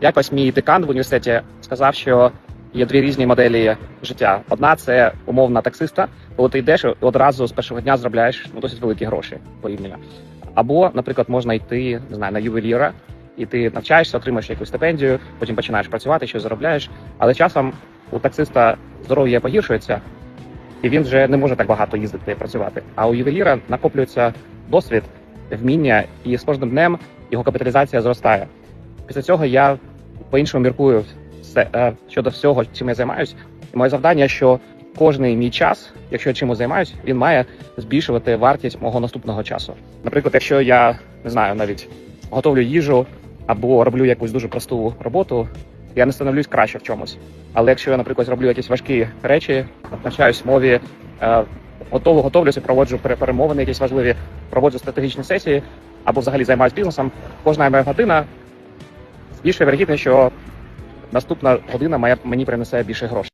Якось мій декан в університеті сказав, що є дві різні моделі життя. Одна це умовна таксиста, коли ти йдеш і одразу з першого дня заробляєш ну, досить великі гроші порівняно. Або, наприклад, можна йти не знаю, на ювеліра, і ти навчаєшся, отримаєш якусь стипендію, потім починаєш працювати, щось заробляєш. Але часом у таксиста здоров'я погіршується, і він вже не може так багато їздити і працювати. А у ювеліра накоплюється досвід, вміння, і з кожним днем його капіталізація зростає. Після цього я по-іншому міркую все, е, щодо всього, чим я займаюся. І моє завдання, що кожний мій час, якщо я чимось займаюся, він має збільшувати вартість мого наступного часу. Наприклад, якщо я не знаю, навіть готовлю їжу або роблю якусь дуже просту роботу, я не становлюсь краще в чомусь. Але якщо я, наприклад, роблю якісь важкі речі, навчаюсь мові, е, готову, готовлюся, проводжу пере- перемовини, якісь важливі, проводжу стратегічні сесії або взагалі займаюся бізнесом, кожна моя година збільшує вірогідно, що наступна година мені принесе більше грошей.